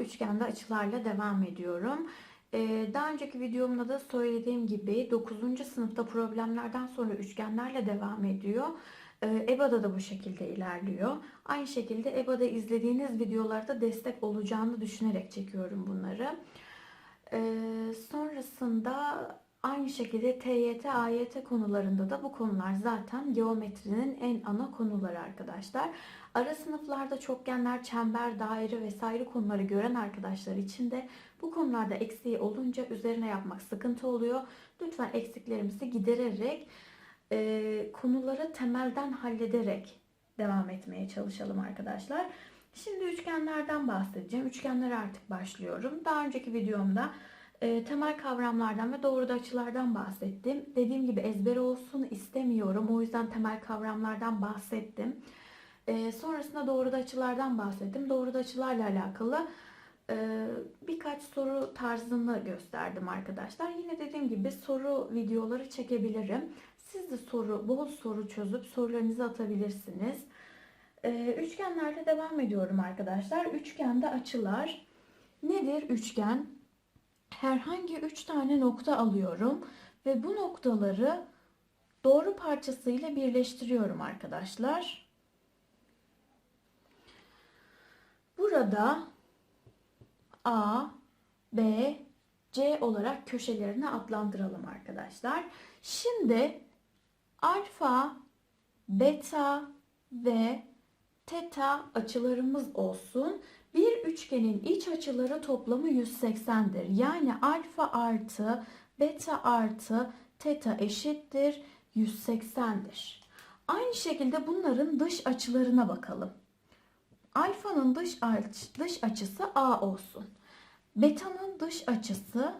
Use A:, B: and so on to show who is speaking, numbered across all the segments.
A: üçgende açılarla devam ediyorum. Ee, daha önceki videomda da söylediğim gibi 9. sınıfta problemlerden sonra üçgenlerle devam ediyor. Ee, EBA'da da bu şekilde ilerliyor. Aynı şekilde EBA'da izlediğiniz videolarda destek olacağını düşünerek çekiyorum bunları. Ee, sonrasında aynı şekilde TYT, AYT konularında da bu konular zaten geometrinin en ana konuları arkadaşlar. Ara sınıflarda çokgenler, çember, daire vesaire konuları gören arkadaşlar için de bu konularda eksiği olunca üzerine yapmak sıkıntı oluyor. Lütfen eksiklerimizi gidererek e, konuları temelden hallederek devam etmeye çalışalım arkadaşlar. Şimdi üçgenlerden bahsedeceğim. Üçgenlere artık başlıyorum. Daha önceki videomda e, temel kavramlardan ve doğruda açılardan bahsettim. Dediğim gibi ezber olsun istemiyorum. O yüzden temel kavramlardan bahsettim. E, sonrasında doğruda açılardan bahsettim. Doğruda açılarla alakalı e, birkaç soru tarzını gösterdim arkadaşlar. Yine dediğim gibi soru videoları çekebilirim. Siz de soru, bol soru çözüp sorularınızı atabilirsiniz. E, üçgenlerle devam ediyorum arkadaşlar. Üçgende açılar. Nedir üçgen? Herhangi üç tane nokta alıyorum ve bu noktaları doğru parçasıyla birleştiriyorum arkadaşlar. Burada A, B, C olarak köşelerini adlandıralım arkadaşlar. Şimdi alfa, beta ve teta açılarımız olsun. Bir üçgenin iç açıları toplamı 180'dir. Yani alfa artı beta artı teta eşittir 180'dir. Aynı şekilde bunların dış açılarına bakalım. Alfanın dış, aç, dış açısı A olsun. Beta'nın dış açısı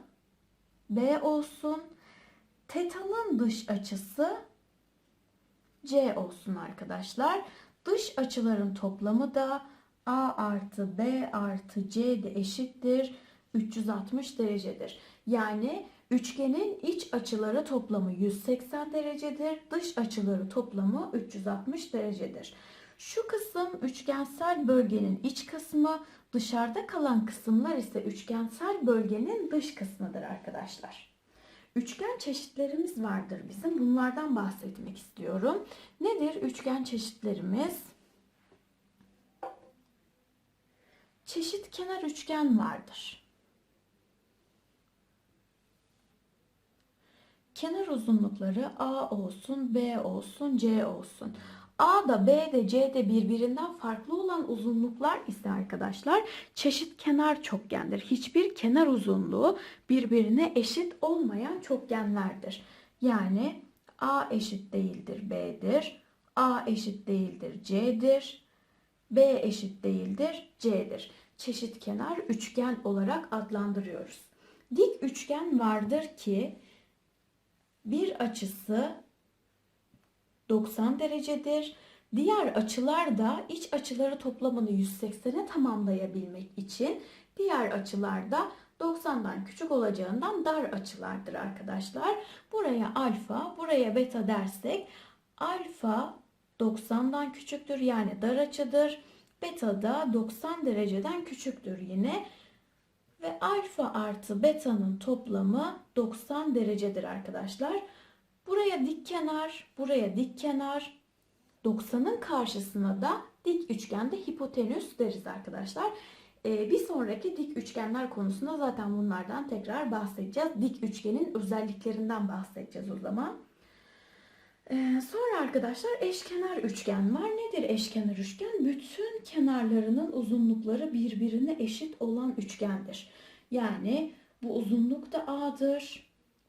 A: B olsun. Teta'nın dış açısı C olsun arkadaşlar. Dış açıların toplamı da A artı B artı C de eşittir 360 derecedir. Yani üçgenin iç açıları toplamı 180 derecedir. Dış açıları toplamı 360 derecedir. Şu kısım üçgensel bölgenin iç kısmı, dışarıda kalan kısımlar ise üçgensel bölgenin dış kısmıdır arkadaşlar. Üçgen çeşitlerimiz vardır bizim. Bunlardan bahsetmek istiyorum. Nedir üçgen çeşitlerimiz? Çeşit kenar üçgen vardır. Kenar uzunlukları A olsun, B olsun, C olsun. A da B de C de birbirinden farklı olan uzunluklar ise arkadaşlar çeşit kenar çokgendir. Hiçbir kenar uzunluğu birbirine eşit olmayan çokgenlerdir. Yani A eşit değildir B'dir. A eşit değildir C'dir. B eşit değildir C'dir. Çeşit kenar üçgen olarak adlandırıyoruz. Dik üçgen vardır ki bir açısı 90 derecedir. Diğer açılar da iç açıları toplamını 180'e tamamlayabilmek için diğer açılar da 90'dan küçük olacağından dar açılardır arkadaşlar. Buraya alfa, buraya beta dersek alfa 90'dan küçüktür yani dar açıdır. Beta da 90 dereceden küçüktür yine. Ve alfa artı beta'nın toplamı 90 derecedir arkadaşlar. Buraya dik kenar, buraya dik kenar. 90'ın karşısına da dik üçgende hipotenüs deriz arkadaşlar. Ee, bir sonraki dik üçgenler konusunda zaten bunlardan tekrar bahsedeceğiz. Dik üçgenin özelliklerinden bahsedeceğiz o zaman. Ee, sonra arkadaşlar eşkenar üçgen var. Nedir eşkenar üçgen? Bütün kenarlarının uzunlukları birbirine eşit olan üçgendir. Yani bu uzunluk da A'dır.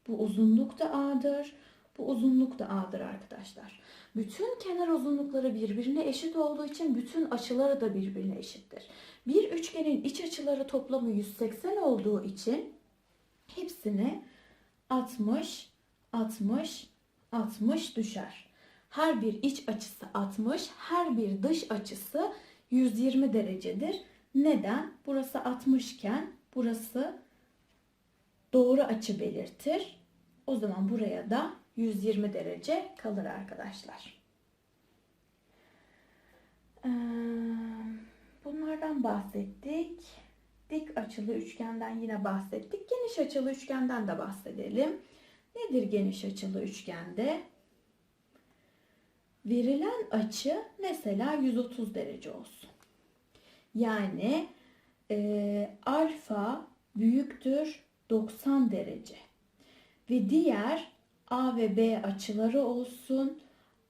A: Bu uzunluk da A'dır. Bu uzunluk da A'dır arkadaşlar. Bütün kenar uzunlukları birbirine eşit olduğu için bütün açıları da birbirine eşittir. Bir üçgenin iç açıları toplamı 180 olduğu için hepsini 60, 60, 60 düşer. Her bir iç açısı 60, her bir dış açısı 120 derecedir. Neden? Burası 60 iken burası doğru açı belirtir. O zaman buraya da 120 derece kalır arkadaşlar. Ee, bunlardan bahsettik. dik açılı üçgenden yine bahsettik. Geniş açılı üçgenden de bahsedelim. Nedir geniş açılı üçgende? Verilen açı mesela 130 derece olsun. Yani e, alfa büyüktür 90 derece. Ve diğer A ve B açıları olsun.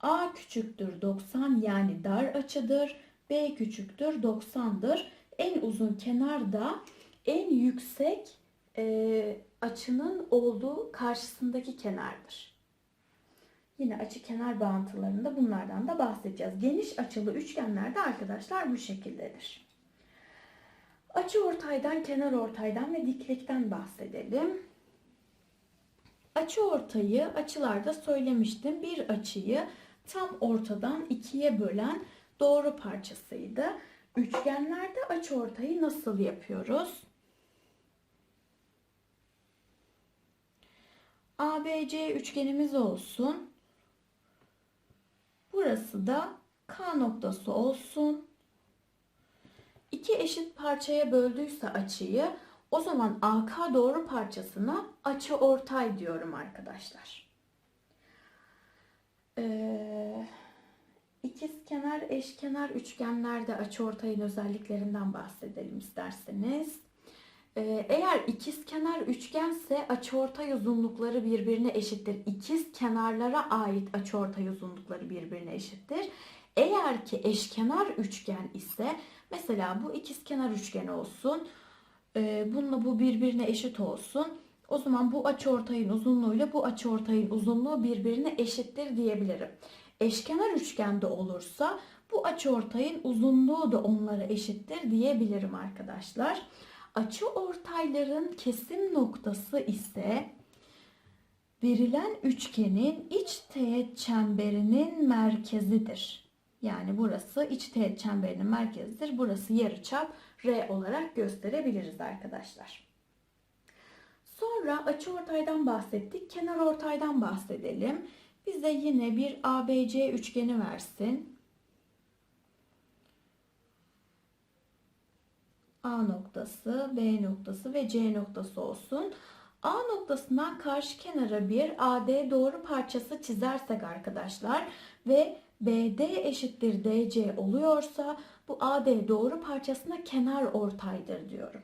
A: A küçüktür 90 yani dar açıdır. B küçüktür 90'dır. En uzun kenar da en yüksek e, açının olduğu karşısındaki kenardır. Yine açı kenar bağıntılarında bunlardan da bahsedeceğiz. Geniş açılı üçgenlerde arkadaşlar bu şekildedir. Açı ortaydan, kenar ortaydan ve diklikten bahsedelim. Açı ortayı açılarda söylemiştim. Bir açıyı tam ortadan ikiye bölen doğru parçasıydı. Üçgenlerde açı ortayı nasıl yapıyoruz? ABC üçgenimiz olsun. Burası da K noktası olsun. İki eşit parçaya böldüyse açıyı o zaman AK doğru parçasına açı ortay diyorum arkadaşlar. Ee, ikizkenar, eşkenar üçgenlerde açı ortayın özelliklerinden bahsedelim isterseniz. Ee, eğer ikizkenar üçgense açıortay uzunlukları birbirine eşittir. İkiz kenarlara ait açıortay uzunlukları birbirine eşittir. Eğer ki eşkenar üçgen ise mesela bu ikizkenar üçgen olsun. E, bununla bu birbirine eşit olsun. O zaman bu açıortayın uzunluğuyla bu açıortayın uzunluğu birbirine eşittir diyebilirim. Eşkenar üçgende olursa bu açıortayın uzunluğu da onlara eşittir diyebilirim arkadaşlar. Açı ortayların kesim noktası ise verilen üçgenin iç teğet çemberinin merkezidir. Yani burası iç teğet çemberinin merkezidir. Burası yarıçap R olarak gösterebiliriz arkadaşlar. Sonra açı ortaydan bahsettik. Kenar ortaydan bahsedelim. Bize yine bir ABC üçgeni versin. A noktası, B noktası ve C noktası olsun. A noktasından karşı kenara bir AD doğru parçası çizersek arkadaşlar ve BD eşittir DC oluyorsa bu AD doğru parçasına kenar ortaydır diyorum.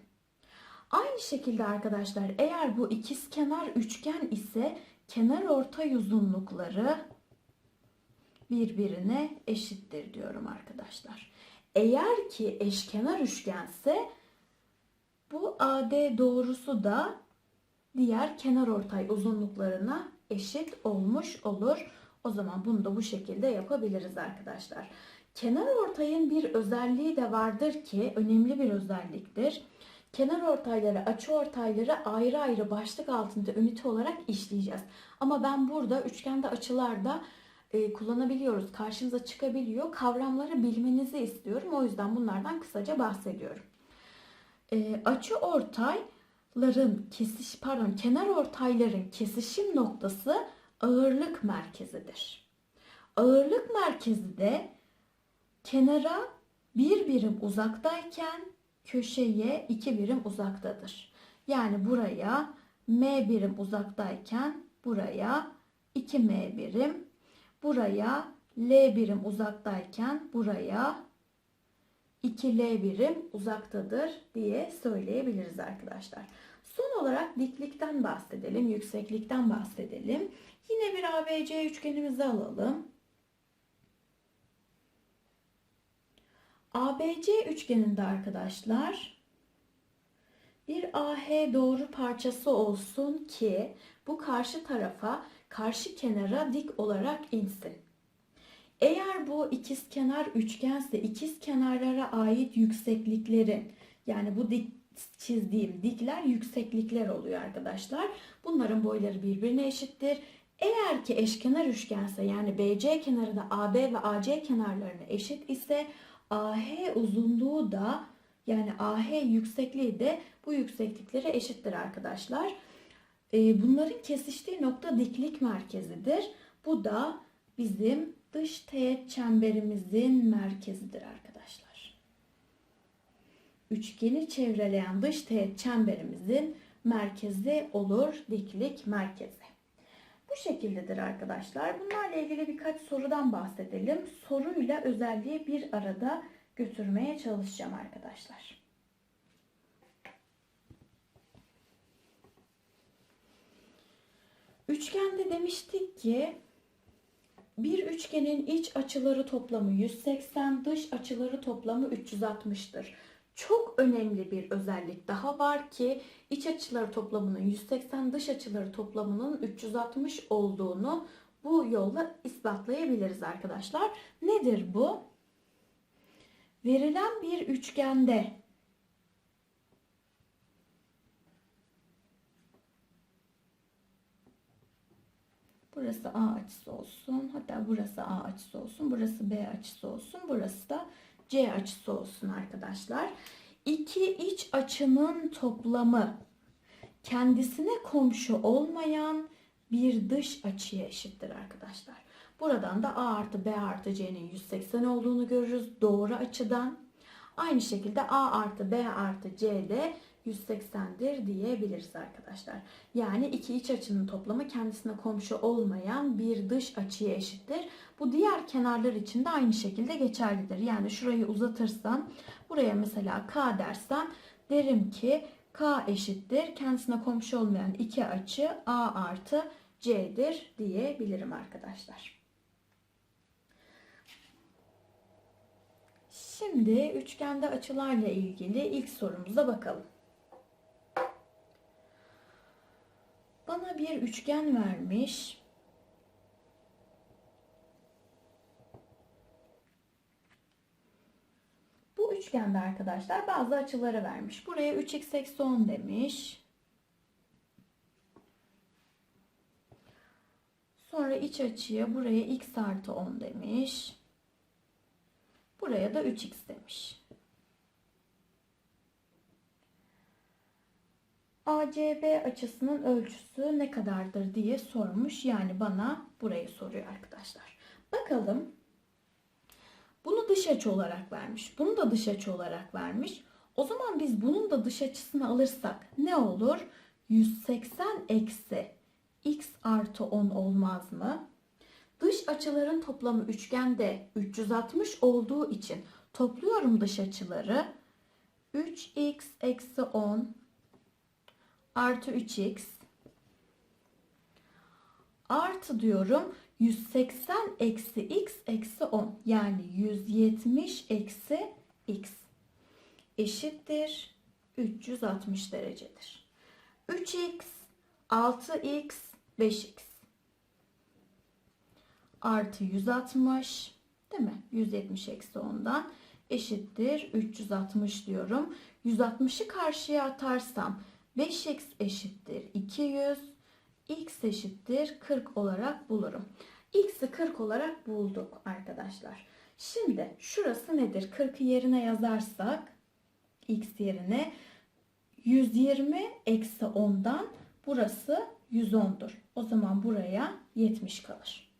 A: Aynı şekilde arkadaşlar eğer bu ikiz kenar üçgen ise kenar ortay uzunlukları birbirine eşittir diyorum arkadaşlar. Eğer ki eşkenar üçgense bu AD doğrusu da diğer kenar ortay uzunluklarına eşit olmuş olur. O zaman bunu da bu şekilde yapabiliriz arkadaşlar. Kenar ortayın bir özelliği de vardır ki önemli bir özelliktir. Kenar ortayları, açı ortayları ayrı ayrı başlık altında ünite olarak işleyeceğiz. Ama ben burada üçgende açılarda e, kullanabiliyoruz. Karşınıza çıkabiliyor. Kavramları bilmenizi istiyorum. O yüzden bunlardan kısaca bahsediyorum. E, açı ortayların kesiş pardon kenar ortayların kesişim noktası ağırlık merkezidir. Ağırlık merkezi de kenara bir birim uzaktayken köşeye iki birim uzaktadır. Yani buraya m birim uzaktayken buraya 2m birim, buraya l birim uzaktayken buraya 2l birim uzaktadır diye söyleyebiliriz arkadaşlar. Son olarak diklikten bahsedelim, yükseklikten bahsedelim. Yine bir ABC üçgenimizi alalım. ABC üçgeninde arkadaşlar bir AH doğru parçası olsun ki bu karşı tarafa, karşı kenara dik olarak insin. Eğer bu ikiz kenar üçgense ikiz kenarlara ait yüksekliklerin yani bu dik çizdiğim dikler yükseklikler oluyor arkadaşlar. Bunların boyları birbirine eşittir. Eğer ki eşkenar üçgense yani BC kenarı da AB ve AC kenarlarına eşit ise AH uzunluğu da yani AH yüksekliği de bu yüksekliklere eşittir arkadaşlar. Ee, bunların kesiştiği nokta diklik merkezidir. Bu da bizim dış teğet çemberimizin merkezidir arkadaşlar. üçgeni çevreleyen dış teğet çemberimizin merkezi olur diklik merkezi. Bu şekildedir arkadaşlar. Bunlarla ilgili birkaç sorudan bahsedelim. Soruyla özelliği bir arada götürmeye çalışacağım arkadaşlar. Üçgende demiştik ki bir üçgenin iç açıları toplamı 180, dış açıları toplamı 360'tır. Çok önemli bir özellik daha var ki iç açıları toplamının 180, dış açıları toplamının 360 olduğunu bu yolla ispatlayabiliriz arkadaşlar. Nedir bu? Verilen bir üçgende Burası A açısı olsun. Hatta burası A açısı olsun. Burası B açısı olsun. Burası da C açısı olsun arkadaşlar. İki iç açının toplamı kendisine komşu olmayan bir dış açıya eşittir arkadaşlar. Buradan da A artı B artı C'nin 180 olduğunu görürüz doğru açıdan. Aynı şekilde A artı B artı C de 180'dir diyebiliriz arkadaşlar. Yani iki iç açının toplamı kendisine komşu olmayan bir dış açıya eşittir. Bu diğer kenarlar için de aynı şekilde geçerlidir. Yani şurayı uzatırsam buraya mesela K dersen derim ki K eşittir. Kendisine komşu olmayan iki açı A artı C'dir diyebilirim arkadaşlar. Şimdi üçgende açılarla ilgili ilk sorumuza bakalım. Bana bir üçgen vermiş. Bu üçgende arkadaşlar bazı açıları vermiş. Buraya 3x eksi 10 demiş. Sonra iç açıya buraya x artı 10 demiş. Buraya da 3x demiş. ACB açısının ölçüsü ne kadardır diye sormuş. Yani bana burayı soruyor arkadaşlar. Bakalım. Bunu dış açı olarak vermiş. Bunu da dış açı olarak vermiş. O zaman biz bunun da dış açısını alırsak ne olur? 180 eksi x artı 10 olmaz mı? Dış açıların toplamı üçgende 360 olduğu için topluyorum dış açıları. 3x eksi 10 artı 3x artı diyorum 180 eksi x eksi 10 yani 170 eksi x eşittir 360 derecedir. 3x 6x 5x artı 160 değil mi? 170 eksi 10'dan eşittir 360 diyorum. 160'ı karşıya atarsam 5x eşittir 200, x eşittir 40 olarak bulurum. x'i 40 olarak bulduk arkadaşlar. Şimdi şurası nedir? 40'ı yerine yazarsak x yerine 120 eksi 10'dan burası 110'dur. O zaman buraya 70 kalır.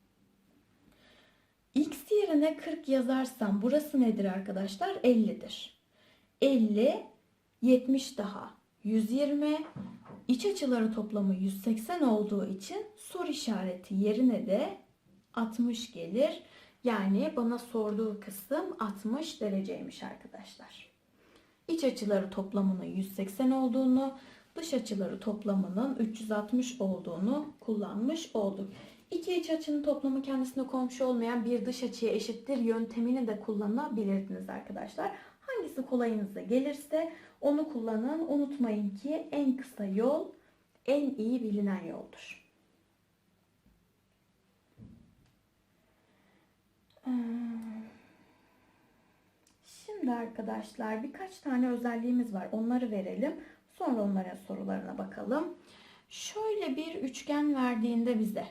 A: x yerine 40 yazarsam burası nedir arkadaşlar? 50'dir. 50, 70 daha 120 iç açıları toplamı 180 olduğu için soru işareti yerine de 60 gelir. Yani bana sorduğu kısım 60 dereceymiş arkadaşlar. İç açıları toplamının 180 olduğunu, dış açıları toplamının 360 olduğunu kullanmış olduk. İki iç açının toplamı kendisine komşu olmayan bir dış açıya eşittir yöntemini de kullanabilirsiniz arkadaşlar. Hangisi kolayınıza gelirse onu kullanın. Unutmayın ki en kısa yol en iyi bilinen yoldur. Ee, şimdi arkadaşlar birkaç tane özelliğimiz var. Onları verelim. Sonra onların sorularına bakalım. Şöyle bir üçgen verdiğinde bize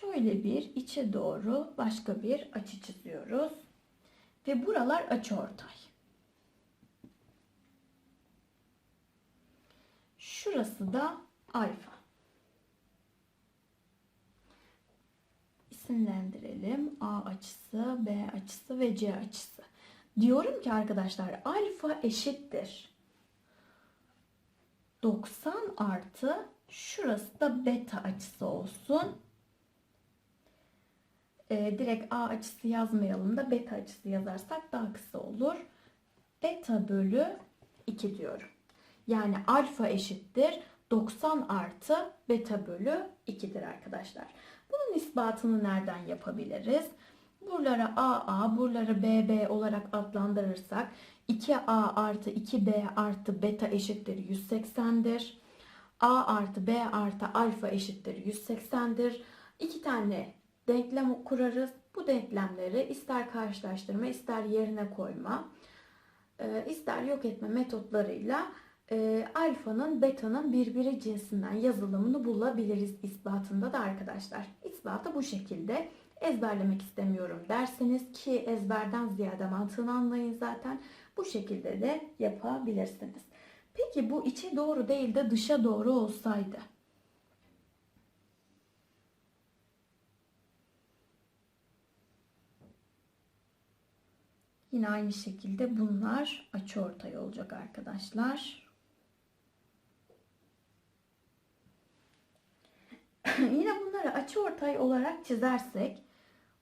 A: şöyle bir içe doğru başka bir açı çiziyoruz. Ve buralar açıortay. Şurası da alfa. isimlendirelim. A açısı, B açısı ve C açısı. Diyorum ki arkadaşlar alfa eşittir. 90 artı şurası da beta açısı olsun. Ee, direkt A açısı yazmayalım da beta açısı yazarsak daha kısa olur. Beta bölü 2 diyorum. Yani alfa eşittir 90 artı beta bölü 2'dir arkadaşlar. Bunun ispatını nereden yapabiliriz? Buralara AA, buraları BB olarak adlandırırsak 2A artı 2B artı beta eşittir 180'dir. A artı B artı alfa eşittir 180'dir. İki tane denklem kurarız. Bu denklemleri ister karşılaştırma ister yerine koyma e, ister yok etme metotlarıyla e, alfanın betanın birbiri cinsinden yazılımını bulabiliriz ispatında da arkadaşlar. İspatı bu şekilde ezberlemek istemiyorum derseniz ki ezberden ziyade mantığını anlayın zaten bu şekilde de yapabilirsiniz. Peki bu içe doğru değil de dışa doğru olsaydı Yine aynı şekilde bunlar açıortay olacak arkadaşlar. yine bunları açıortay olarak çizersek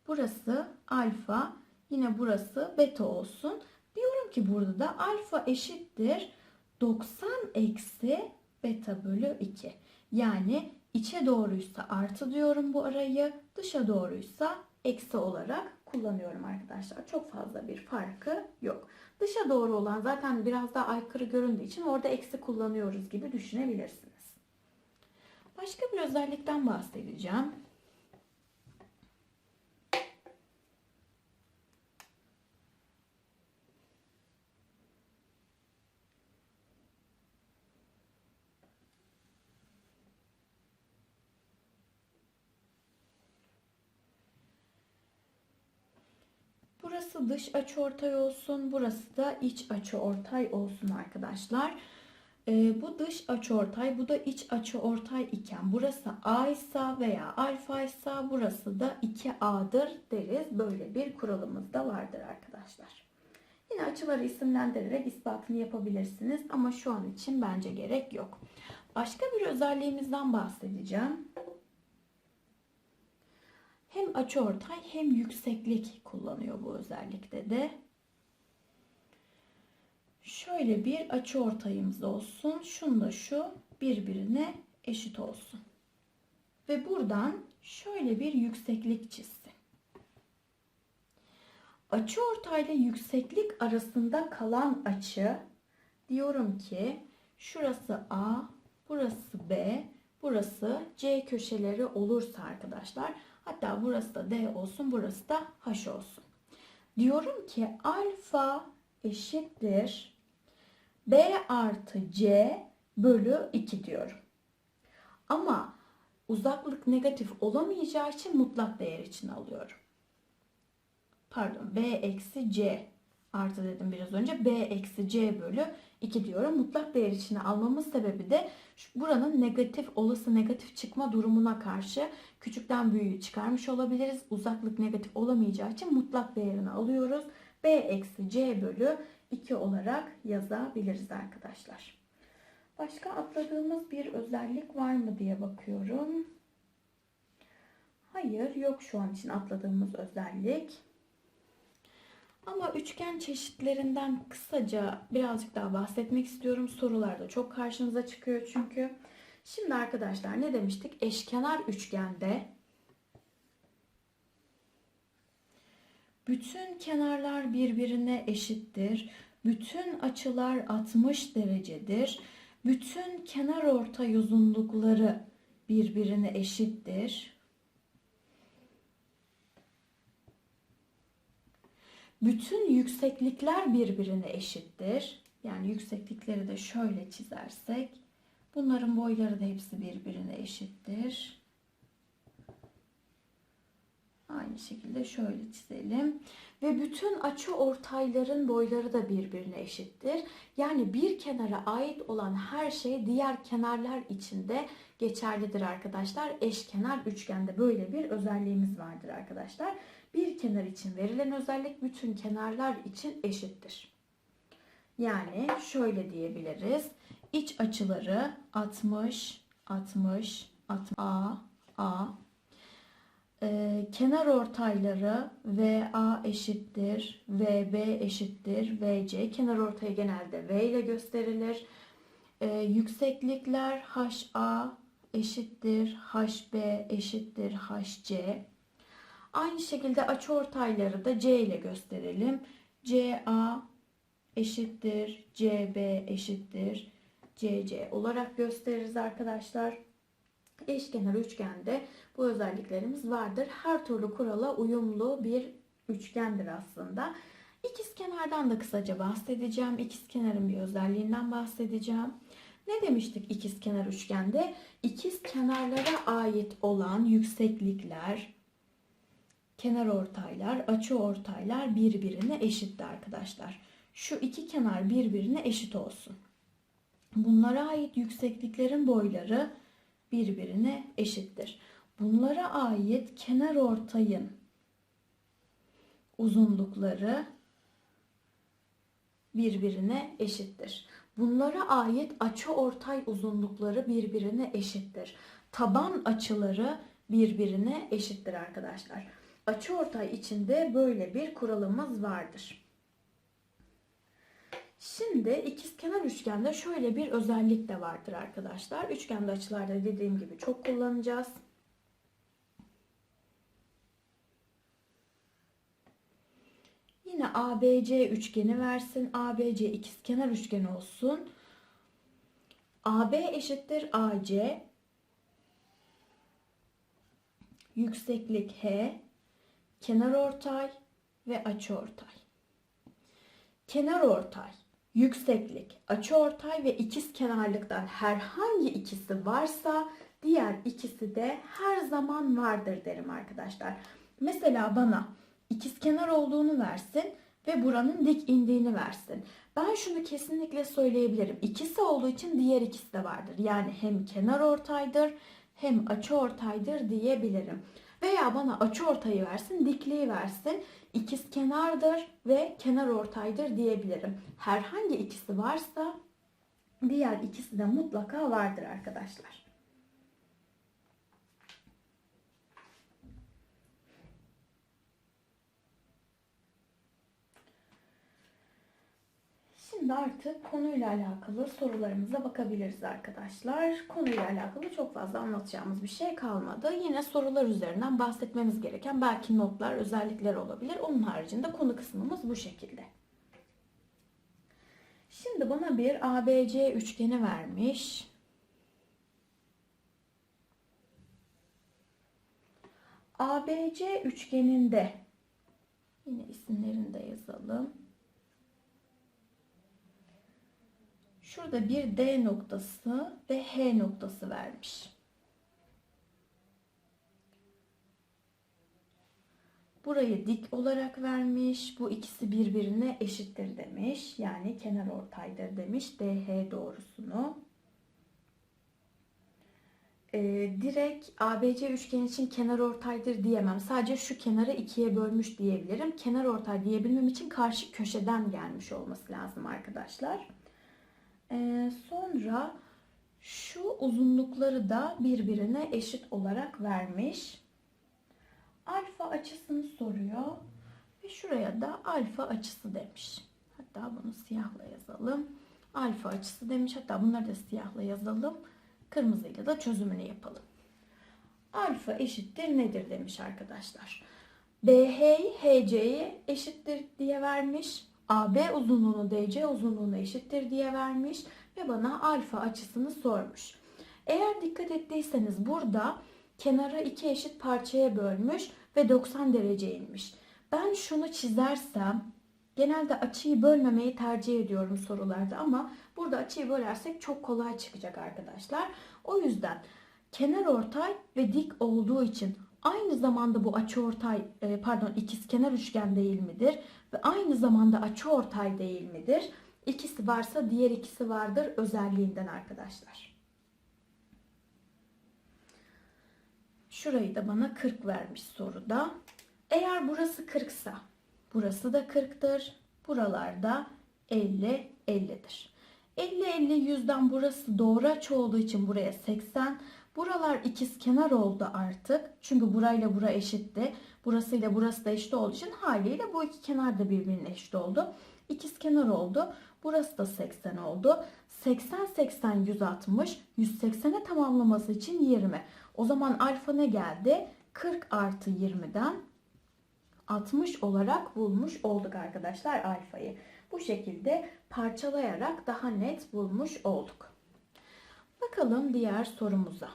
A: burası alfa, yine burası beta olsun. Diyorum ki burada da alfa eşittir 90 eksi beta bölü 2. Yani içe doğruysa artı diyorum bu arayı, dışa doğruysa eksi olarak kullanıyorum arkadaşlar. Çok fazla bir farkı yok. Dışa doğru olan zaten biraz daha aykırı göründüğü için orada eksi kullanıyoruz gibi düşünebilirsiniz. Başka bir özellikten bahsedeceğim. Burası dış açıortay olsun. Burası da iç açıortay olsun arkadaşlar. Ee, bu dış açıortay, bu da iç açıortay iken burası A ise veya alfa ise burası da 2A'dır deriz. Böyle bir kuralımız da vardır arkadaşlar. Yine açıları isimlendirerek ispatını yapabilirsiniz ama şu an için bence gerek yok. Başka bir özelliğimizden bahsedeceğim hem açıortay hem yükseklik kullanıyor bu özellikte de. Şöyle bir açıortayımız olsun. Şunu da şu birbirine eşit olsun. Ve buradan şöyle bir yükseklik çizsin. Açıortay ile yükseklik arasında kalan açı diyorum ki şurası A, burası B, burası C köşeleri olursa arkadaşlar Hatta burası da D olsun, burası da H olsun. Diyorum ki alfa eşittir B artı C bölü 2 diyorum. Ama uzaklık negatif olamayacağı için mutlak değer için alıyorum. Pardon B eksi C artı dedim biraz önce. B eksi C bölü 2 diyorum. Mutlak değer içine almamın sebebi de buranın negatif, olası negatif çıkma durumuna karşı küçükten büyüğü çıkarmış olabiliriz. Uzaklık negatif olamayacağı için mutlak değerini alıyoruz. B eksi C bölü 2 olarak yazabiliriz arkadaşlar. Başka atladığımız bir özellik var mı diye bakıyorum. Hayır yok şu an için atladığımız özellik. Ama üçgen çeşitlerinden kısaca birazcık daha bahsetmek istiyorum. Sorularda çok karşımıza çıkıyor çünkü. Şimdi arkadaşlar ne demiştik? Eşkenar üçgende bütün kenarlar birbirine eşittir. Bütün açılar 60 derecedir. Bütün kenar orta uzunlukları birbirine eşittir. Bütün yükseklikler birbirine eşittir. Yani yükseklikleri de şöyle çizersek bunların boyları da hepsi birbirine eşittir. Aynı şekilde şöyle çizelim. Ve bütün açı ortayların boyları da birbirine eşittir. Yani bir kenara ait olan her şey diğer kenarlar için de geçerlidir arkadaşlar. Eşkenar üçgende böyle bir özelliğimiz vardır arkadaşlar. Bir kenar için verilen özellik bütün kenarlar için eşittir. Yani şöyle diyebiliriz. İç açıları 60, 60, 60, A, A. Ee, kenar ortayları VA eşittir, VB eşittir, VC. Kenar ortayı genelde V ile gösterilir. Ee, yükseklikler HA eşittir, HB eşittir, HC. Aynı şekilde açıortayları da C ile gösterelim. CA eşittir, CB eşittir, CC olarak gösteririz arkadaşlar. Eşkenar üçgende bu özelliklerimiz vardır. Her türlü kurala uyumlu bir üçgendir aslında. İkizkenardan da kısaca bahsedeceğim. İkizkenarın bir özelliğinden bahsedeceğim. Ne demiştik ikizkenar üçgende? İkiz kenarlara ait olan yükseklikler, kenar ortaylar, açı ortaylar birbirine eşitti arkadaşlar. Şu iki kenar birbirine eşit olsun. Bunlara ait yüksekliklerin boyları birbirine eşittir. Bunlara ait kenar ortayın uzunlukları birbirine eşittir. Bunlara ait açı ortay uzunlukları birbirine eşittir. Taban açıları birbirine eşittir arkadaşlar. Açı ortay içinde böyle bir kuralımız vardır. Şimdi ikizkenar üçgende şöyle bir özellik de vardır arkadaşlar. Üçgende açılarda dediğim gibi çok kullanacağız. Yine ABC üçgeni versin. ABC ikizkenar üçgeni olsun. AB eşittir AC. Yükseklik H. Kenar ortay ve açı ortay. Kenar ortay, yükseklik, açı ortay ve ikiz kenarlıktan herhangi ikisi varsa diğer ikisi de her zaman vardır derim arkadaşlar. Mesela bana ikiz kenar olduğunu versin ve buranın dik indiğini versin. Ben şunu kesinlikle söyleyebilirim. İkisi olduğu için diğer ikisi de vardır. Yani hem kenar ortaydır hem açı ortaydır diyebilirim. Veya bana açı ortayı versin, dikliği versin. İkiz kenardır ve kenar ortaydır diyebilirim. Herhangi ikisi varsa diğer ikisi de mutlaka vardır arkadaşlar. Şimdi artık konuyla alakalı sorularımıza bakabiliriz arkadaşlar. Konuyla alakalı çok fazla anlatacağımız bir şey kalmadı. Yine sorular üzerinden bahsetmemiz gereken belki notlar, özellikler olabilir. Onun haricinde konu kısmımız bu şekilde. Şimdi bana bir ABC üçgeni vermiş. ABC üçgeninde yine isimlerini de yazalım. Şurada bir D noktası ve H noktası vermiş. Burayı dik olarak vermiş. Bu ikisi birbirine eşittir demiş. Yani kenar ortaydır demiş. DH doğrusunu. Ee, direkt ABC üçgen için kenar ortaydır diyemem. Sadece şu kenarı ikiye bölmüş diyebilirim. Kenar ortay diyebilmem için karşı köşeden gelmiş olması lazım arkadaşlar. Ee, sonra şu uzunlukları da birbirine eşit olarak vermiş. Alfa açısını soruyor ve şuraya da alfa açısı demiş. Hatta bunu siyahla yazalım. Alfa açısı demiş. Hatta bunları da siyahla yazalım. Kırmızıyla da çözümünü yapalım. Alfa eşittir nedir demiş arkadaşlar. BH'yi HC'ye eşittir diye vermiş. AB uzunluğunu DC uzunluğuna eşittir diye vermiş ve bana alfa açısını sormuş. Eğer dikkat ettiyseniz burada kenara iki eşit parçaya bölmüş ve 90 derece inmiş. Ben şunu çizersem genelde açıyı bölmemeyi tercih ediyorum sorularda ama burada açıyı bölersek çok kolay çıkacak arkadaşlar. O yüzden kenar ortay ve dik olduğu için Aynı zamanda bu açıortay e, pardon ikizkenar üçgen değil midir? Ve aynı zamanda açıortay değil midir? İkisi varsa diğer ikisi vardır özelliğinden arkadaşlar. Şurayı da bana 40 vermiş soruda. Eğer burası 40 ise burası da 40'tır. Buralarda 50 50'dir. 50 50 100'den burası doğru açı olduğu için buraya 80. Buralar ikiz kenar oldu artık. Çünkü burayla bura eşitti. Burasıyla burası da eşit olduğu için haliyle bu iki kenar da birbirine eşit oldu. İkiz kenar oldu. Burası da 80 oldu. 80 80 160 180'e tamamlaması için 20. O zaman alfa ne geldi? 40 artı 20'den 60 olarak bulmuş olduk arkadaşlar alfayı. Bu şekilde parçalayarak daha net bulmuş olduk. Bakalım diğer sorumuza.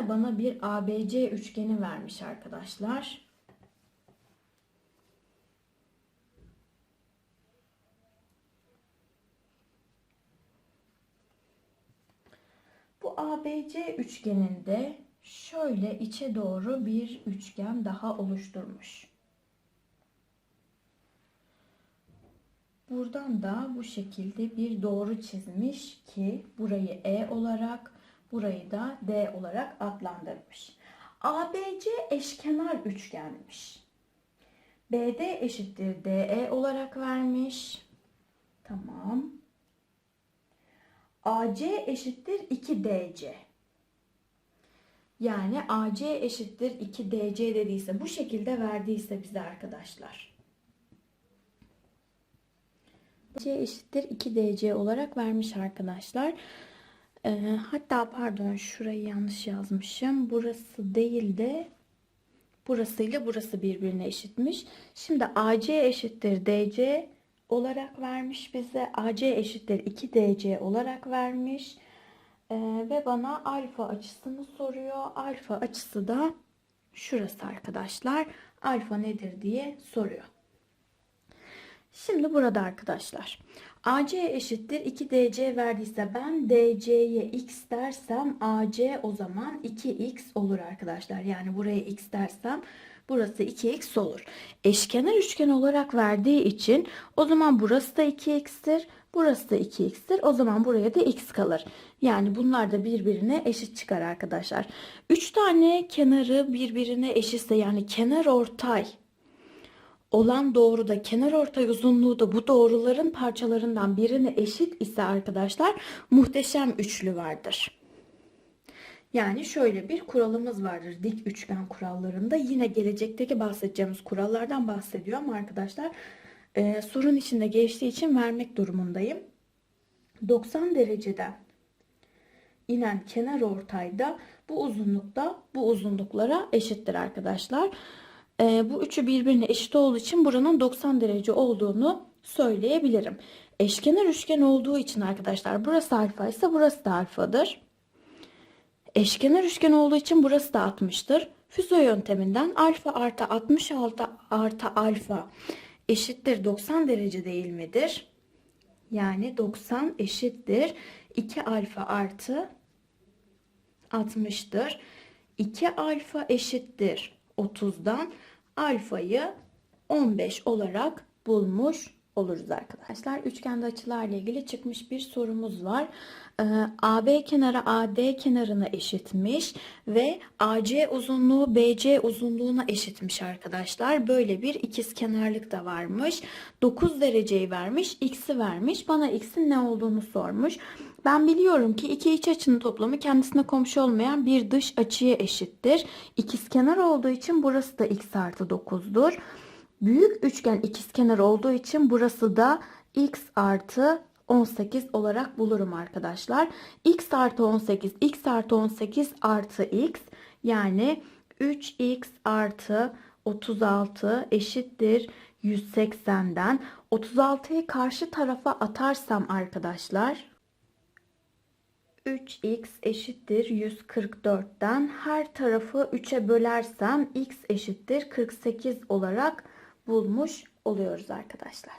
A: Yine bana bir ABC üçgeni vermiş arkadaşlar. Bu ABC üçgeninde şöyle içe doğru bir üçgen daha oluşturmuş. Buradan da bu şekilde bir doğru çizmiş ki burayı E olarak, burayı da D olarak adlandırmış. ABC eşkenar üçgenmiş. BD eşittir DE olarak vermiş. Tamam. AC eşittir 2DC. Yani AC eşittir 2DC dediyse bu şekilde verdiyse bize arkadaşlar. C eşittir 2DC olarak vermiş arkadaşlar. Ee, hatta pardon şurayı yanlış yazmışım. Burası değil de burasıyla burası birbirine eşitmiş. Şimdi AC eşittir DC olarak vermiş bize. AC eşittir 2DC olarak vermiş. Ee, ve bana alfa açısını soruyor. Alfa açısı da şurası arkadaşlar. Alfa nedir diye soruyor. Şimdi burada arkadaşlar AC eşittir 2DC verdiyse ben DC'ye x dersem AC o zaman 2x olur arkadaşlar. Yani buraya x dersem burası 2x olur. Eşkenar üçgen olarak verdiği için o zaman burası da 2x'tir. Burası da 2x'tir. O zaman buraya da x kalır. Yani bunlar da birbirine eşit çıkar arkadaşlar. 3 tane kenarı birbirine eşitse yani kenar ortay olan doğruda kenar ortay uzunluğu da bu doğruların parçalarından birine eşit ise arkadaşlar muhteşem üçlü vardır. Yani şöyle bir kuralımız vardır dik üçgen kurallarında. Yine gelecekteki bahsedeceğimiz kurallardan bahsediyor ama arkadaşlar e, sorun içinde geçtiği için vermek durumundayım. 90 dereceden inen kenar ortayda bu uzunlukta bu uzunluklara eşittir arkadaşlar. E, bu üçü birbirine eşit olduğu için buranın 90 derece olduğunu söyleyebilirim. Eşkenar üçgen olduğu için arkadaşlar burası alfa ise burası da alfadır. Eşkenar üçgen olduğu için burası da 60'tır. Füze yönteminden alfa artı 66 artı alfa eşittir 90 derece değil midir? Yani 90 eşittir 2 alfa artı 60'tır. 2 alfa eşittir 30'dan alfayı 15 olarak bulmuş oluruz arkadaşlar. Üçgende açılarla ilgili çıkmış bir sorumuz var. Ee, AB kenarı AD kenarına eşitmiş ve AC uzunluğu BC uzunluğuna eşitmiş arkadaşlar. Böyle bir ikiz kenarlık da varmış. 9 dereceyi vermiş, x'i vermiş. Bana x'in ne olduğunu sormuş. Ben biliyorum ki iki iç açının toplamı kendisine komşu olmayan bir dış açıya eşittir. İkiz kenar olduğu için burası da x artı 9'dur. Büyük üçgen ikizkenar olduğu için burası da x artı 18 olarak bulurum arkadaşlar. x artı 18, x artı 18 artı x yani 3x artı 36 eşittir 180'den. 36'yı karşı tarafa atarsam arkadaşlar 3x eşittir 144'ten her tarafı 3'e bölersem x eşittir 48 olarak bulmuş oluyoruz arkadaşlar.